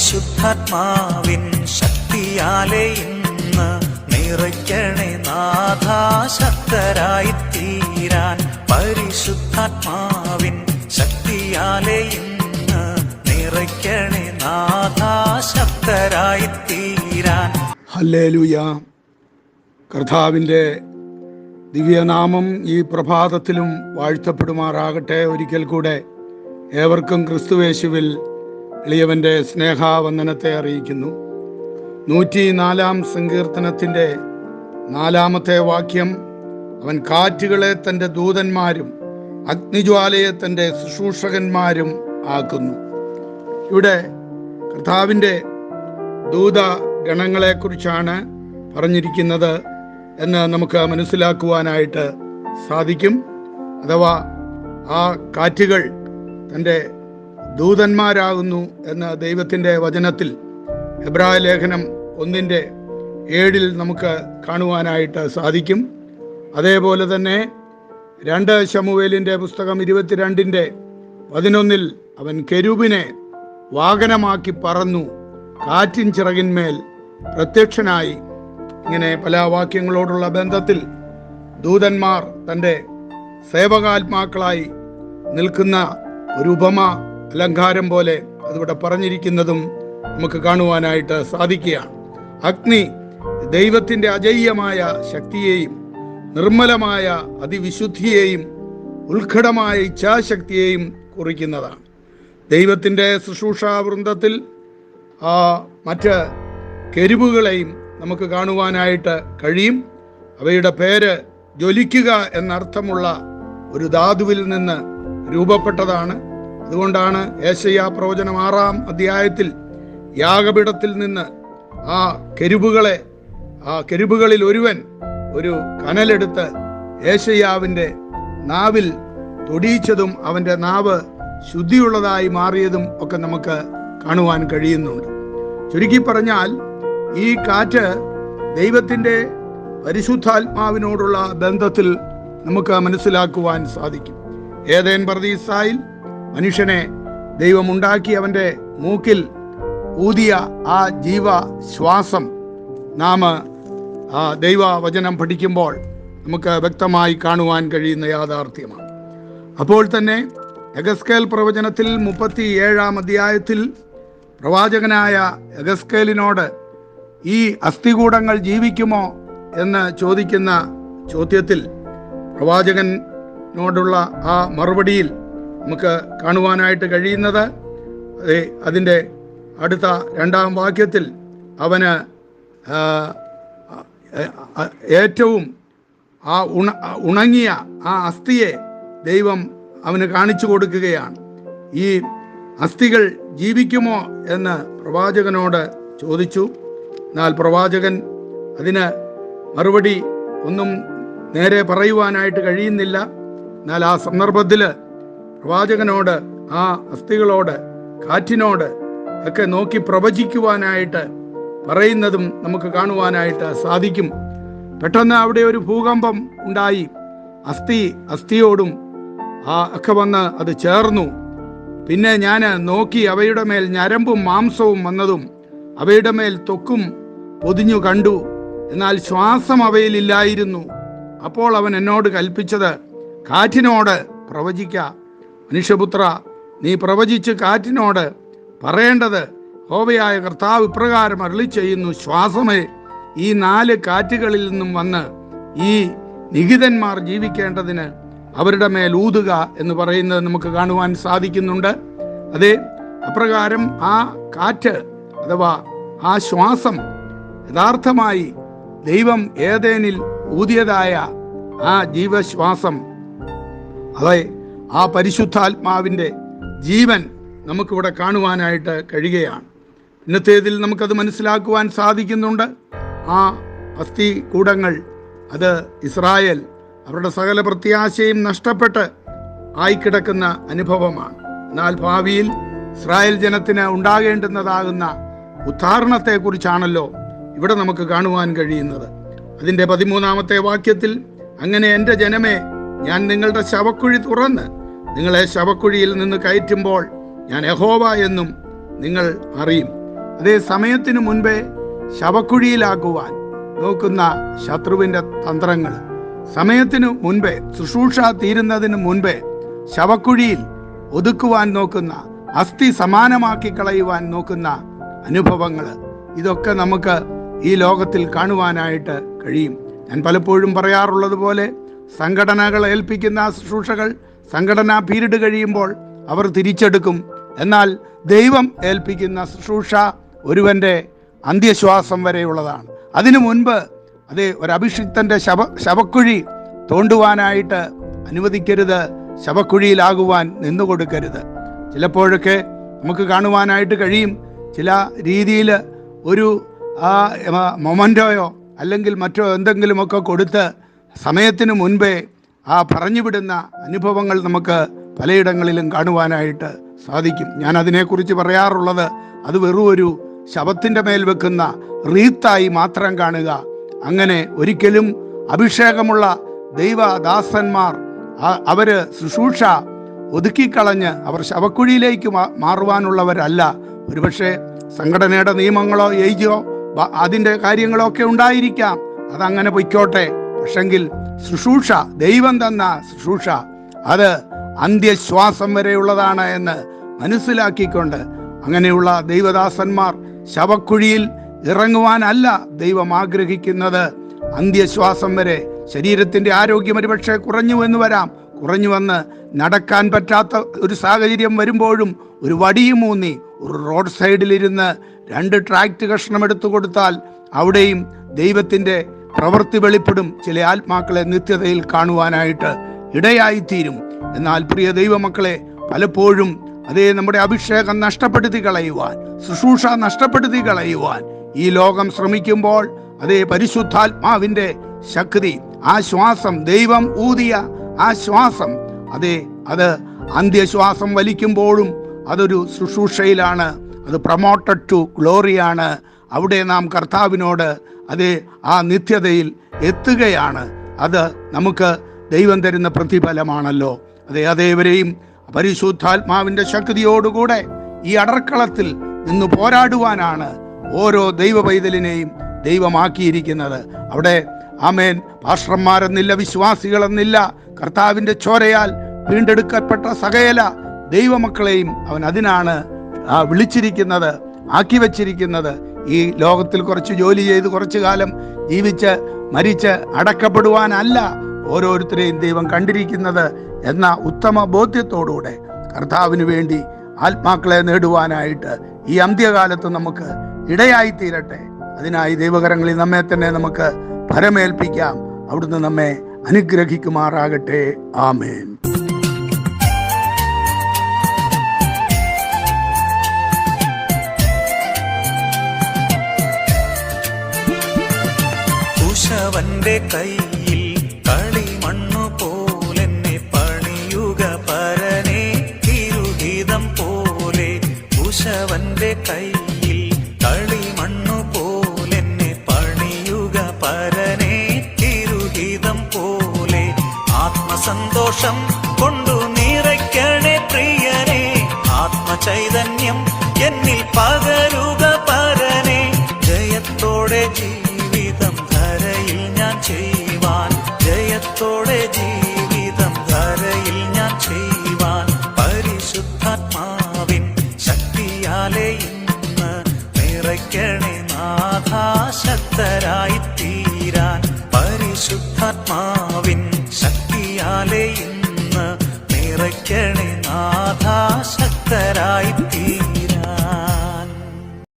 പരിശുദ്ധാത്മാവിൻ ശക്തിയാലെ ഇന്ന് നിറയ്ക്കണേ നാഥാശക്തരായി തീരാൻ പരിശുദ്ധാത്മാവിൻ ശക്തിയാലെ ഇന്ന് നിറയ്ക്കണേ നാഥാശക്തരായി തീരാൻ ഹല്ലേലൂയ. കർത്താവിന്റെ ദിവ്യനാമം ഈ പ്രഭാതത്തിലും വാഴ്ത്തപ്പെടുമാറാകട്ടെ. ഒരിക്കൽ കൂടെ ഏവർക്കും ക്രിസ്തുവേശുവിൽ എളിയവന്റെ സ്നേഹാവന്ദനത്തെ അറിയിക്കുന്നു. നൂറ്റി നാലാം സങ്കീർത്തനത്തിന്റെ നാലാമത്തെ വാക്യം അവൻ കാറ്റുകളെ തന്റെ ദൂതന്മാരും അഗ്നിജ്വാലയെ തന്റെ ശുശ്രൂഷകന്മാരും ആക്കുന്നു. ഇവിടെ കർത്താവിന്റെ ദൂത ഗണങ്ങളെക്കുറിച്ചാണ് പറഞ്ഞിരിക്കുന്നത് എന്ന് നമുക്ക് മനസ്സിലാക്കുവാനായിട്ട് സാധിക്കും. അഥവാ ആ കാറ്റുകൾ തന്റെ ദൂതന്മാരാകുന്നു എന്ന ദൈവത്തിന്റെ വചനത്തിൽ എബ്രായ ലേഖനം ഒന്നിന്റെ ഏഴിൽ നമുക്ക് കാണുവാനായിട്ട് സാധിക്കും. അതേപോലെ തന്നെ രണ്ട് ശമുവേലിന്റെ പുസ്തകം ഇരുപത്തിരണ്ടിന്റെ പതിനൊന്നിൽ അവൻ കെരൂബിനെ വാഹനമാക്കി പറന്നു കാറ്റിൻ ചിറകിന്മേൽ പ്രത്യക്ഷനായി. ഇങ്ങനെ പല വാക്യങ്ങളോടുള്ള ബന്ധത്തിൽ ദൂതന്മാർ തന്റെ സേവകാത്മാക്കളായി നിൽക്കുന്ന ഒരു ഉപമ അലങ്കാരം പോലെ അതിവിടെ പറഞ്ഞിരിക്കുന്നതും നമുക്ക് കാണുവാനായിട്ട് സാധിക്കുകയാണ്. അഗ്നി ദൈവത്തിന്റെ അജയ്യമായ ശക്തിയെയും നിർമ്മലമായ അതിവിശുദ്ധിയെയും ഉത്കടമായ ഇച്ഛാശക്തിയെയും കുറിക്കുന്നതാണ്. ദൈവത്തിന്റെ ശുശ്രൂഷാ വൃന്ദത്തിൽ ആ മറ്റ് കെരുവുകളെയും നമുക്ക് കാണുവാനായിട്ട് കഴിയും. അവയുടെ പേര് ജ്വലിക്കുക എന്നർത്ഥമുള്ള ഒരു ധാതുവിൽ നിന്ന് രൂപപ്പെട്ടതാണ്. അതുകൊണ്ടാണ് ഏശയ്യ പ്രവചനം ആറാം അധ്യായത്തിൽ യാഗപീഠത്തിൽ നിന്ന് ആ കെരുവുകളെ ആ കെരുവുകളിൽ ഒരുവൻ ഒരു കനലെടുത്ത് ഏശയ്യാവിന്റെ നാവിൽ തൊടിയിച്ചതും അവന്റെ നാവ് ശുദ്ധിയുള്ളതായി മാറിയതും ഒക്കെ നമുക്ക് കാണുവാൻ കഴിയുന്നുണ്ട്. ചുരുക്കി പറഞ്ഞാൽ ഈ കാറ്റ് ദൈവത്തിന്റെ പരിശുദ്ധാത്മാവിനോടുള്ള ബന്ധത്തിൽ നമുക്ക് മനസ്സിലാക്കുവാൻ സാധിക്കും. ഏതേൻ പ്രതീസായിൽ മനുഷ്യനെ ദൈവമുണ്ടാക്കി അവന്റെ മൂക്കിൽ ഊതിയ ആ ജീവ ശ്വാസം നാം ദൈവവചനം പഠിക്കുമ്പോൾ നമുക്ക് വ്യക്തമായി കാണുവാൻ കഴിയുന്ന യാഥാർത്ഥ്യമാണ്. അപ്പോൾ തന്നെ എഗസ്കേൽ പ്രവചനത്തിൽ മുപ്പത്തി ഏഴാം അധ്യായത്തിൽ പ്രവാചകനായ എഗസ്കേലിനോട് ഈ അസ്ഥികൂടങ്ങൾ ജീവിക്കുമോ എന്ന് ചോദിക്കുന്ന ചോദ്യത്തിൽ പ്രവാചകനോടുള്ള ആ മറുപടിയിൽ നമുക്ക് കാണുവാനായിട്ട് കഴിയുന്നത്. അതെ, അതിന്റെ അടുത്ത രണ്ടാം വാക്യത്തിൽ അവന് ഏറ്റവും ആ ഉണ ഉണങ്ങിയ ആ അസ്ഥിയെ ദൈവം അവന് കാണിച്ചു കൊടുക്കുകയാണ്. ഈ അസ്ഥികൾ ജീവിക്കുമോ എന്ന് പ്രവാചകനോട് ചോദിച്ചു. എന്നാൽ പ്രവാചകൻ അതിന് മറുപടി ഒന്നും നേരെ പറയുവാനായിട്ട് കഴിയുന്നില്ല. എന്നാൽ ആ സന്ദർഭത്തിൽ പ്രവാചകനോട് ആ അസ്ഥികളോട് കാറ്റിനോട് ഒക്കെ നോക്കി പ്രവചിക്കുവാനായിട്ട് പറയുന്നതും നമുക്ക് കാണുവാനായിട്ട് സാധിക്കും. പെട്ടെന്ന് അവിടെ ഒരു ഭൂകമ്പം ഉണ്ടായി. അസ്ഥി അസ്ഥിയോടും ആ ഒക്കെ വന്ന് അത് ചേർന്നു. പിന്നെ ഞാൻ നോക്കി അവയുടെ മേൽ ഞരമ്പും മാംസവും വന്നതും അവയുടെ മേൽ തൊക്കും പൊതിഞ്ഞു കണ്ടു. എന്നാൽ ശ്വാസം അവയിലില്ലായിരുന്നു. അപ്പോൾ അവൻ എന്നോട് കൽപ്പിച്ചത് കാറ്റിനോട് പ്രവചിക്ക. മനുഷ്യപുത്ര നീ പ്രവചിച്ച് കാറ്റിനോട് പറയേണ്ടത് ഹോവയായ കർത്താവ് ഇപ്രകാരം അരളി ചെയ്യുന്നു ശ്വാസമേ ഈ നാല് കാറ്റുകളിൽ നിന്നും വന്ന് ഈ നിഹിതന്മാർ ജീവിക്കേണ്ടതിന് അവരുടെ മേൽ ഊതുക എന്ന് പറയുന്നത് നമുക്ക് കാണുവാൻ സാധിക്കുന്നുണ്ട്. അതെ അപ്രകാരം ആ കാറ്റ് അഥവാ ആ ശ്വാസം യഥാർത്ഥമായി ദൈവം ഏതേനിൽ ഊതിയതായ ആ ജീവശ്വാസം. അതെ ആ പരിശുദ്ധാത്മാവിന്റെ ജീവൻ നമുക്കിവിടെ കാണുവാനായിട്ട് കഴിയുകയാണ്. ഇന്നത്തേതിൽ നമുക്കത് മനസ്സിലാക്കുവാൻ സാധിക്കുന്നുണ്ട്. ആ അസ്ഥി കൂടങ്ങൾ അത് ഇസ്രായേൽ അവരുടെ സകല പ്രത്യാശയും നഷ്ടപ്പെട്ട് ആയിക്കിടക്കുന്ന അനുഭവമാണ്. എന്നാൽ ഭാവിയിൽ ഇസ്രായേൽ ജനത്തിന് ഉണ്ടാകേണ്ടുന്നതാകുന്ന ഉദ്ധാരണത്തെക്കുറിച്ചാണല്ലോ ഇവിടെ നമുക്ക് കാണുവാൻ കഴിയുന്നത്. അതിന്റെ പതിമൂന്നാമത്തെ വാക്യത്തിൽ അങ്ങനെ എന്റെ ജനമേ ഞാൻ നിങ്ങളുടെ ശവക്കുഴി തുറന്ന് നിങ്ങളെ ശവക്കുഴിയിൽ നിന്ന് കയറ്റുമ്പോൾ ഞാൻ യഹോവ എന്നും നിങ്ങൾ അറിയും. അതേ സമയത്തിന് മുൻപേ ശവക്കുഴിയിലാക്കുവാൻ നോക്കുന്ന ശത്രുവിന്റെ തന്ത്രങ്ങൾ. സമയത്തിന് മുൻപേ ശുശ്രൂഷ തീരുന്നതിന് മുൻപേ ശവക്കുഴിയിൽ ഒതുക്കുവാൻ നോക്കുന്ന അസ്ഥി സമാനമാക്കി കളയുവാൻ നോക്കുന്ന അനുഭവങ്ങൾ. ഇതൊക്കെ നമുക്ക് ഈ ലോകത്തിൽ കാണുവാനായിട്ട് കഴിയും. ഞാൻ പലപ്പോഴും പറയാറുള്ളത് പോലെ സംഘടനകൾ ഏൽപ്പിക്കുന്ന ശുശ്രൂഷകൾ സംഘടനാ പീരീഡ് കഴിയുമ്പോൾ അവർ തിരിച്ചെടുക്കും. എന്നാൽ ദൈവം ഏൽപ്പിക്കുന്ന ശുശ്രൂഷ ഒരുവന്റെ അന്ത്യശ്വാസം വരെയുള്ളതാണ്. അതിനു മുൻപ് അത് ഒരഭിഷിക്തന്റെ ശവ ശവക്കുഴി തോണ്ടുവാനായിട്ട് അനുവദിക്കരുത്. ശവക്കുഴിയിലാകുവാൻ നിന്നുകൊടുക്കരുത്. ചിലപ്പോഴൊക്കെ നമുക്ക് കാണുവാനായിട്ട് കഴിയും. ചില രീതിയിൽ ഒരു മൊമന്റോയോ അല്ലെങ്കിൽ മറ്റോ എന്തെങ്കിലുമൊക്കെ കൊടുത്ത് സമയത്തിന് മുൻപേ ആ പറഞ്ഞുവിടുന്ന അനുഭവങ്ങൾ നമുക്ക് പലയിടങ്ങളിലും കാണുവാനായിട്ട് സാധിക്കും. ഞാൻ അതിനെക്കുറിച്ച് പറയാറുള്ളത് അത് വെറും ഒരു ശവത്തിന്റെ മേൽ വെക്കുന്ന റീത്തായി മാത്രം കാണുക. അങ്ങനെ ഒരിക്കലും അഭിഷേകമുള്ള ദൈവദാസന്മാർ അവർ ശുശ്രൂഷ ഒതുക്കിക്കളഞ്ഞ് അവർ ശവക്കുഴിയിലേക്ക് മാറുവാനുള്ളവരല്ല. ഒരുപക്ഷെ സംഘടനയുടെ നിയമങ്ങളോ ഏജോ അതിന്റെ കാര്യങ്ങളോ ഒക്കെ ഉണ്ടായിരിക്കാം. അതങ്ങനെ പൊയ്ക്കോട്ടെ. പക്ഷെങ്കിൽ ശുശ്രൂഷ ദൈവം തന്ന ശുശ്രൂഷ. അത് അന്ത്യശ്വാസം വരെയുള്ളതാണ് എന്ന് മനസ്സിലാക്കിക്കൊണ്ട് അങ്ങനെയുള്ള ദൈവദാസന്മാർ ശവക്കുഴിയിൽ ഇറങ്ങുവാനല്ല ദൈവം ആഗ്രഹിക്കുന്നത്. അന്ത്യശ്വാസം വരെ ശരീരത്തിന്റെ ആരോഗ്യം ഒരുപക്ഷെ കുറഞ്ഞു എന്ന് വരാം. കുറഞ്ഞു വന്ന് നടക്കാൻ പറ്റാത്ത ഒരു സാഹചര്യം വരുമ്പോഴും ഒരു വടിയും ഊന്നി ഒരു റോഡ് സൈഡിലിരുന്ന് രണ്ട് ട്രാക്ട് കഷ്ണം എടുത്തു കൊടുത്താൽ അവിടെയും ദൈവത്തിന്റെ പ്രവൃത്തി വെളിപ്പെടും ചില ആത്മാക്കളെ നിത്യതയിൽ കാണുവാനായിട്ട് ഇടയായിത്തീരും. എന്നാൽ പ്രിയ ദൈവമക്കളെ പലപ്പോഴും അതേ നമ്മുടെ അഭിഷേകം നഷ്ടപ്പെടുത്തി കളയുവാൻ ശുശ്രൂഷ നഷ്ടപ്പെടുത്തി കളയുവാൻ ഈ ലോകം ശ്രമിക്കുമ്പോൾ അതേ പരിശുദ്ധാത്മാവിന്റെ ശക്തി ആ ശ്വാസം ദൈവം ഊതിയ ആ ശ്വാസം അതെ അത് അന്ത്യശ്വാസം വലിക്കുമ്പോഴും അതൊരു ശുശ്രൂഷയിലാണ് അത് പ്രൊമോട്ടഡ് ടു ഗ്ലോറിയാണ് അവിടെ നാം കർത്താവിനോട് അതേ ആ നിത്യതയിൽ എത്തുകയാണ്. അത് നമുക്ക് ദൈവം തരുന്ന പ്രതിഫലമാണല്ലോ. അതെ അതേവരെയും പരിശുദ്ധാത്മാവിന്റെ ശക്തിയോടുകൂടെ ഈ അടർക്കളത്തിൽ നിന്ന് പോരാടുവാനാണ് ഓരോ ദൈവ പൈതലിനെയും ദൈവമാക്കിയിരിക്കുന്നത്. അവിടെ ആമേൻ. പാഷ്ട്രന്മാരെന്നില്ല വിശ്വാസികളെന്നില്ല കർത്താവിന്റെ ചോരയാൽ വീണ്ടെടുക്കപ്പെട്ട സകയല ദൈവമക്കളെയും അവൻ അതിനാണ് വിളിച്ചിരിക്കുന്നത് ആക്കി വച്ചിരിക്കുന്നത്. ഈ ലോകത്തിൽ കുറച്ച് ജോലി ചെയ്ത് കുറച്ച് കാലം ജീവിച്ച് മരിച്ച് അടക്കപ്പെടുവാനല്ല ഓരോരുത്തരെയും ദൈവം കണ്ടിരിക്കുന്നത് എന്ന ഉത്തമ ബോധ്യത്തോടുകൂടെ കർത്താവിന് വേണ്ടി ആത്മാക്കളെ നേടുവാനായിട്ട് ഈ അന്ത്യകാലത്ത് നമുക്ക് ഇടയായി തീരട്ടെ അതിനായി ദൈവകരങ്ങളിൽ നമ്മെ തന്നെ നമുക്ക് ഫലമേൽപ്പിക്കാം അവിടുന്ന് നമ്മെ അനുഗ്രഹിക്കുമാറാകട്ടെ. ആമേൻ. കുശവന്റെ കയ്യിൽ കളിമണ്ണു പോലെന്നെ പണിയുക പരനെ തിരുഹിതം പോലെ കുശവന്റെ പോലെ ആത്മസന്തോഷം കൊണ്ടു നിറയ്ക്കണേ പ്രിയനെ. ആത്മചൈതന്യം എന്നിൽ പകരുക നിറയ്ക്കണേ നാഥാശക്തരായി തീരാൻ